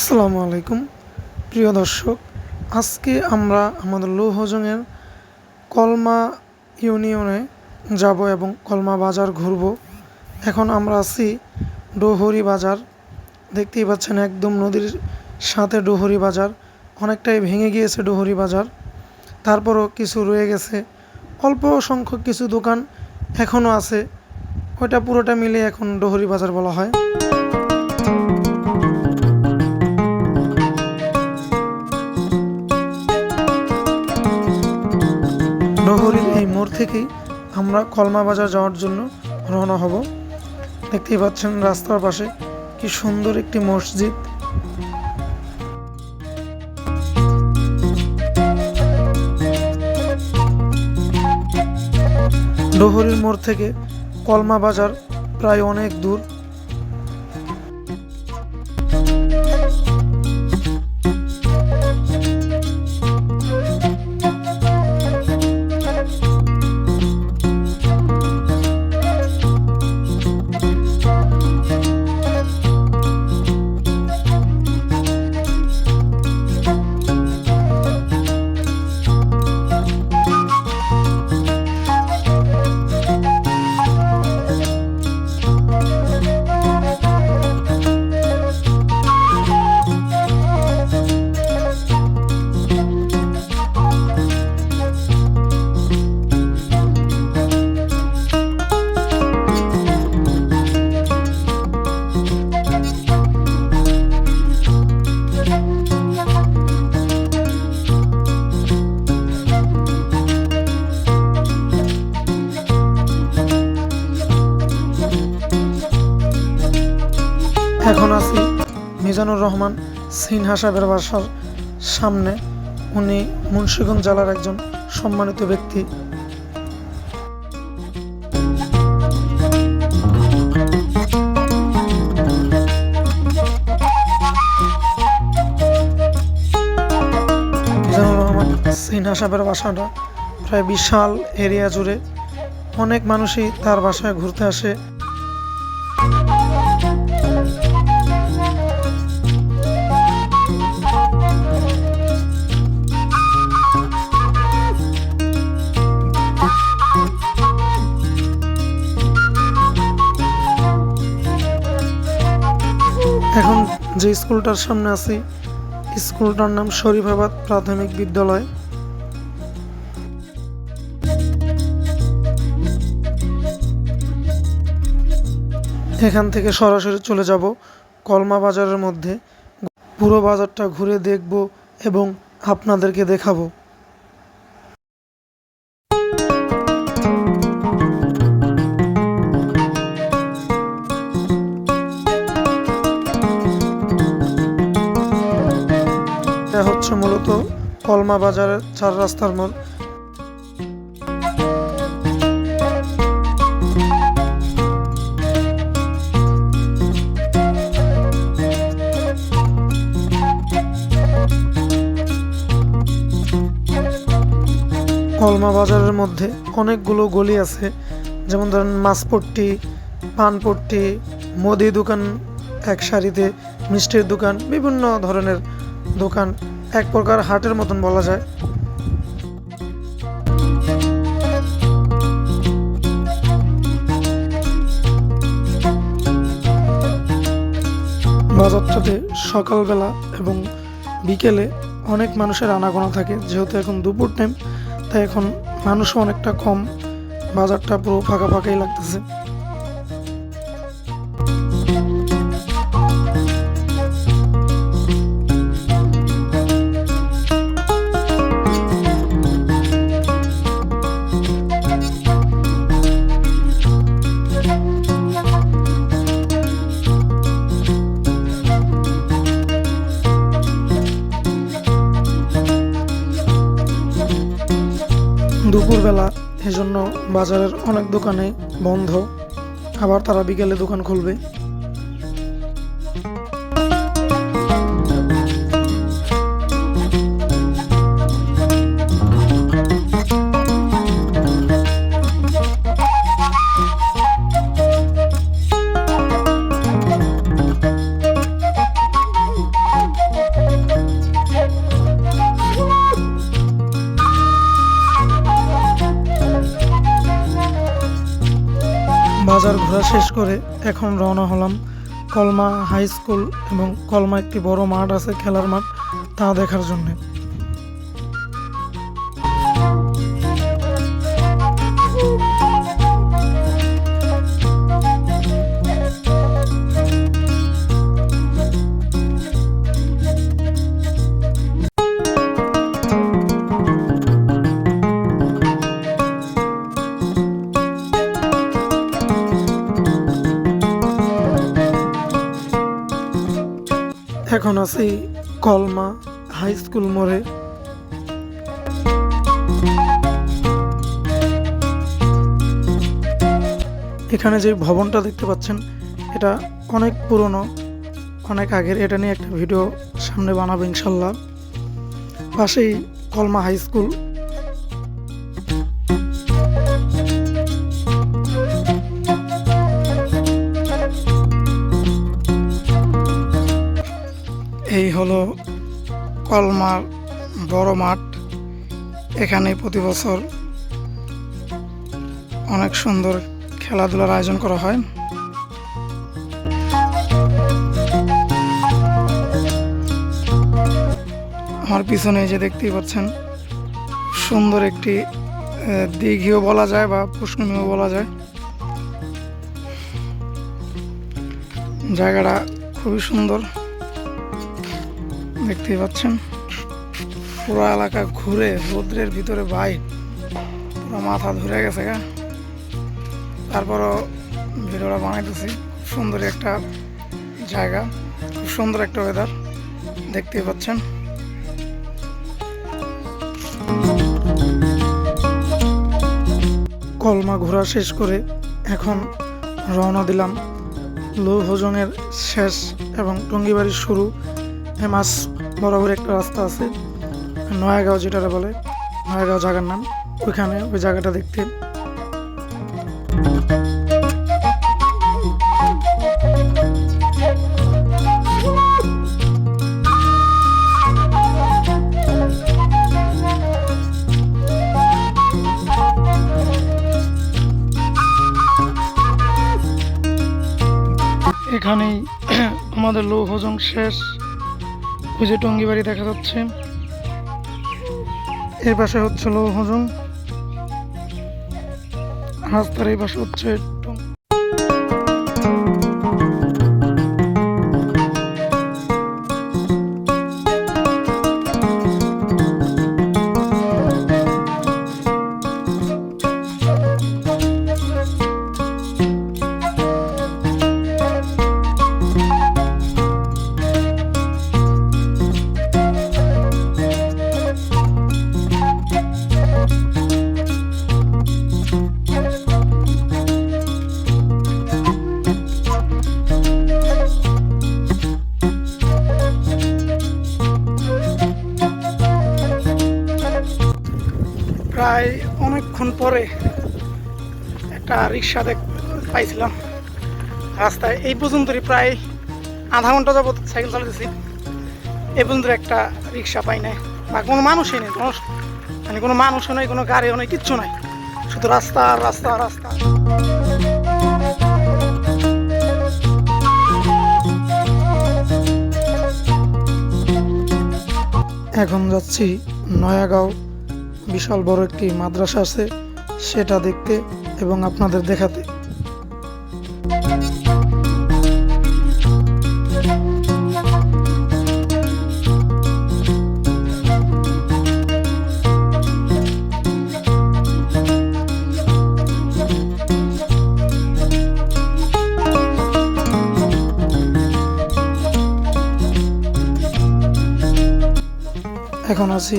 আসসালামু আলাইকুম। প্রিয় দর্শক, আজকে আমরা আমাদের লৌহজংয়ের কলমা ইউনিয়নে যাব এবং কলমা বাজার ঘুরব। এখন আমরা আছি ডোহরি বাজার। দেখতেই পাচ্ছেন একদম নদীর সাথে ডোহরি বাজার। অনেকটাই ভেঙে গিয়েছে ডোহরি বাজার। তারপরও কিছু রয়ে গেছে। অল্প সংখ্যক কিছু দোকান এখনও আছে। ওইটা পুরোটা মিলে এখন ডোহরি বাজার বলা হয়। থেকেই আমরা কলমা বাজার যাওয়ার জন্য রওনা হব। দেখতেই পাচ্ছেন রাস্তার পাশে কি সুন্দর একটি মসজিদ। ডোহরির মোড় থেকে কলমা বাজার প্রায় অনেক দূর। মিজানুর রহমান, সিনহা সাহেবের বাসার সামনে। উনি মুন্সীগঞ্জ জেলার একজন সম্মানিত ব্যক্তি। মিজানুর রহমান, সিনহা সাহেবের বাসাটা প্রায় বিশাল এরিয়া জুড়ে। অনেক মানুষই তার বাসায় ঘুরতে আসে। যে স্কুলটার সামনে আছি, স্কুলটার নাম শরীফাবাদ প্রাথমিক বিদ্যালয়। এখান থেকে সরাসরি চলে যাব কলমা বাজারের মধ্যে। পুরো বাজারটা ঘুরে দেখব এবং আপনাদেরকে দেখাবো। হচ্ছে মূলত কলমা বাজারের চার রাস্তার মোড়। কলমা বাজারের মধ্যে অনেকগুলো গলি আছে, যেমন ধরেন মাছপট্টি, পানপট্টি, মুদি দোকান, এক সারিতে মিষ্টির দোকান, বিভিন্ন ধরনের দোকান। এক প্রকার হাটের মতন বলা যায়। বাজারটাতে সকালবেলা এবং বিকেলে অনেক মানুষের আনাগোনা থাকে। যেহেতু এখন দুপুর টাইম তাই এখন মানুষও অনেকটা কম। বাজারটা পুরো ফাঁকা ফাঁকাই লাগতেছে। দুপুরবেলা এজন্য বাজারের অনেক দোকানে বন্ধ। আবার তারা বিকেলে দোকান খুলবে। এখন রওনা হলাম কলমা হাই স্কুল এবং কলমা একটি বড় মাঠ আছে, খেলার মাঠ, তা দেখার জন্যে। এখন আছি কলমা হাই স্কুল মোড়ে। এখানে যে ভবনটা দেখতে পাচ্ছেন, এটা অনেক পুরনো, অনেক আগের। এটা নিয়ে একটা ভিডিও সামনে বানাবো ইনশাল্লাহ। পাশেই কলমা হাই স্কুল। হলো কলমার বড় মাঠ। এখানে প্রতি বছর অনেক সুন্দর খেলাধুলার আয়োজন করা হয়। আমার পিছনে যে দেখতেই পাচ্ছেন, সুন্দর একটি দীঘিও বলা যায় বা পুষ্করণীও বলা যায়। জায়গাটা খুবই সুন্দর। দেখতেই পাচ্ছেন? পুরো এলাকা ঘুরে রৌদ্রের ভিতরে বাইক পুরো মাথা ধরে গেছে গা। তারপরও ভিডিওটা বানাইতেছি। খুব সুন্দর একটা জায়গা। খুব সুন্দর একটা ওয়েদার দেখতেই পাচ্ছেন। কলমা ঘোরা শেষ করে এখন রওনা দিলাম। লৌহজনের শেষ এবং টঙ্গিবাড়ির শুরু। মাছ বরাবর একটা রাস্তা আছে, নয়াগাঁও যেটা বলে, নয়াগাঁও জায়গার নাম। ওইখানে ওই জায়গাটা দেখতে। এখানেই আমাদের লৌহজং শেষ। ওই যে টঙ্গি বাড়ি দেখা যাচ্ছে। এর পাশে হচ্ছে লৌহজং রাস্তার এই পাশে হচ্ছে প্রায় অনেকক্ষণ পরে একটা রিক্সা দেখ পাইছিলাম। রাস্তায় এই পর্যন্তই প্রায় আধা ঘণ্টা যাবত সাইকেল চালাতেছি এই পর্যন্ত একটা রিক্সা পাই নাই। বা কোনো মানুষই নেই, কোনো মানে কোনো মানুষও নেই, কোনো গাড়িও নেই, কিচ্ছু নাই। শুধু রাস্তা রাস্তা রাস্তা। এখন যাচ্ছি নয়াগাঁও বিশাল বড় একটি মাদ্রাসা আছে সেটা দেখতে এবং আপনাদের দেখাতে। এখন আছি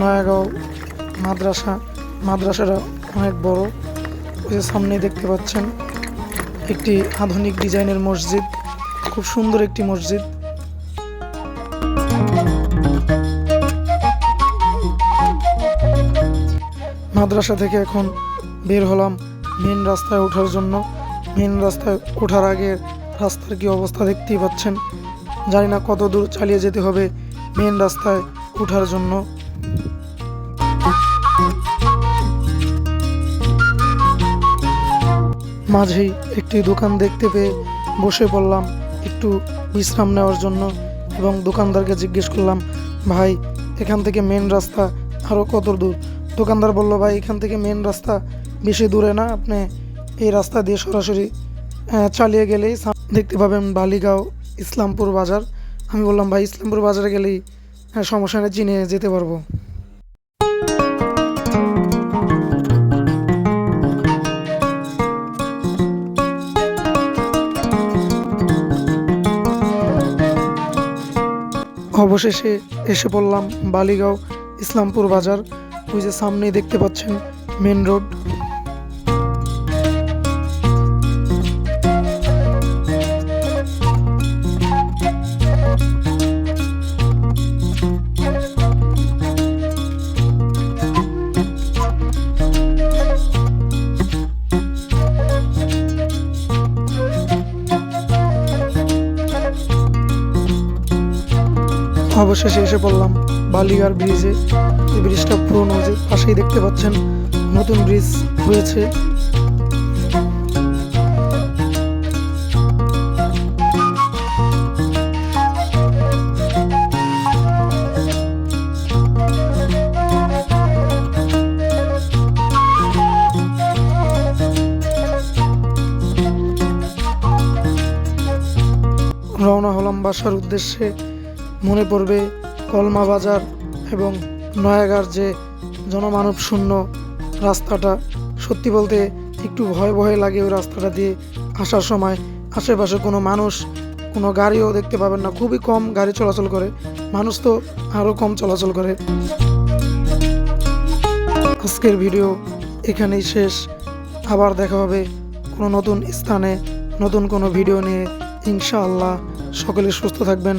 নয়াগাঁও মাদ্রাসা। মাদ্রাসাটা অনেক বড়। ওই যে সামনে দেখতে পাচ্ছেন, একটি আধুনিক ডিজাইনের মসজিদ। খুব সুন্দর একটি মসজিদ। মাদ্রাসা থেকে এখন বের হলাম মেন রাস্তায় ওঠার জন্য। মেন রাস্তায় ওঠার আগে রাস্তার কি অবস্থা দেখতেই পাচ্ছেন। জানি না কত দূর চালিয়ে যেতে হবে মেন রাস্তায় ওঠার জন্য। মাঝেই একটি দোকান দেখতে পেয়ে বসে পড়লাম একটু বিশ্রাম নেওয়ার জন্য এবং দোকানদারকে জিজ্ঞেস করলাম ভাই এখান থেকে মেন রাস্তা আরও কত দূর? দোকানদার বলল ভাই এখান থেকে মেন রাস্তা বেশি দূরে না আপনি এই রাস্তা দিয়ে সরাসরি চালিয়ে গেলেই দেখতে পাবেন বালিগাঁও ইসলামপুর বাজার। আমি বললাম ভাই ইসলামপুর বাজারে গেলেই আহ, সমস্যা চিনে যেতে পারব। অবশেষে এসে পড়লাম বালিগাঁও ইসলামপুর বাজার। ওই যে সামনেই দেখতে পাচ্ছেন মেন রোড অবশেষে এসে পড়লাম বালিয়ার ব্রিজে এই ব্রিজটা পুরনো, যে পাশেই দেখতে পাচ্ছেন নতুন ব্রিজ হয়েছে। রওনা হলাম বাসার উদ্দেশ্যে। মনে পড়বে কলমা বাজার এবং নয়াগার যে জনমানব শূন্য রাস্তাটা। সত্যি বলতে একটু ভয় ভয় লাগে ওই রাস্তাটা দিয়ে আসার সময়। আশেপাশে কোনো মানুষ, কোনো গাড়িও দেখতে পাবেন না। খুবই কম গাড়ি চলাচল করে। মানুষ তো আরও কম চলাচল করে। আজকের ভিডিও এখানেই শেষ। আবার দেখা হবে কোনো নতুন স্থানে, নতুন কোনো ভিডিও নিয়ে। ইনশাআল্লাহ সকলে সুস্থ থাকবেন।